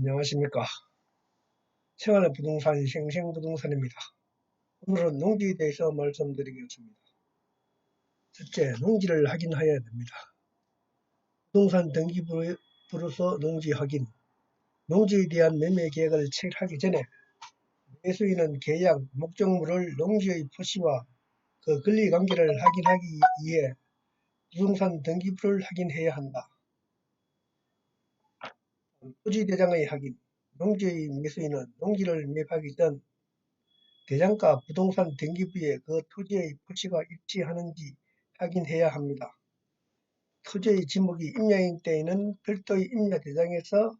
안녕하십니까. 생활의 부동산 생생부동산입니다. 오늘은 농지에 대해서 말씀드리겠습니다. 첫째, 농지를 확인해야 됩니다. 부동산 등기부로서 농지 확인, 농지에 대한 매매 계획을 체결하기 전에 매수인은 계약, 목적물을 농지의 표시와 그 권리관계를 확인하기 위해 부동산 등기부를 확인해야 한다. 토지 대장의 확인 농지의 매수인은 농지를 매입하기 전 대장과 부동산 등기부에 그 토지의 표시가 일치하는지 확인해야 합니다. 토지의 지목이 임야인 때에는 별도의 임야 대장에서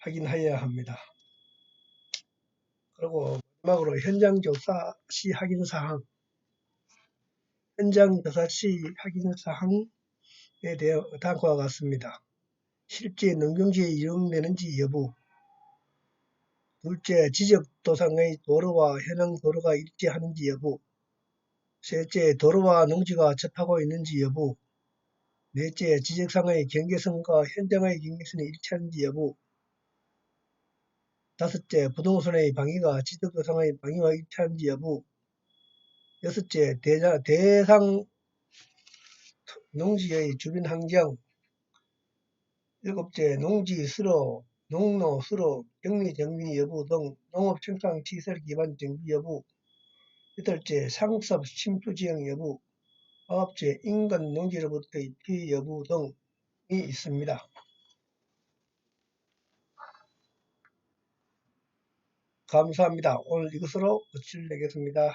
확인해야 합니다. 그리고 마지막으로 현장 조사 시 확인 사항 현장 조사 시 확인 사항에 대해 다음과 같습니다. 실제 농경지에 이용되는지 여부. 둘째, 지적도상의 도로와 현행 도로가 일치하는지 여부. 셋째, 도로와 농지가 접하고 있는지 여부. 넷째, 지적상의 경계선과 현장의 경계선이 일치하는지 여부. 다섯째, 부동산의 방위가 지적도상의 방위와 일치하는지 여부. 여섯째, 대상 농지의 주변 환경 일곱째, 농지 수로, 농로 수로, 격리 정비 여부 등 농업 생산 시설 기반 정비 여부 여덟째, 상습 침투 지형 여부 아홉째, 인근 농지로부터의 피해 여부 등이 있습니다. 감사합니다. 오늘 이것으로 끝을 내겠습니다.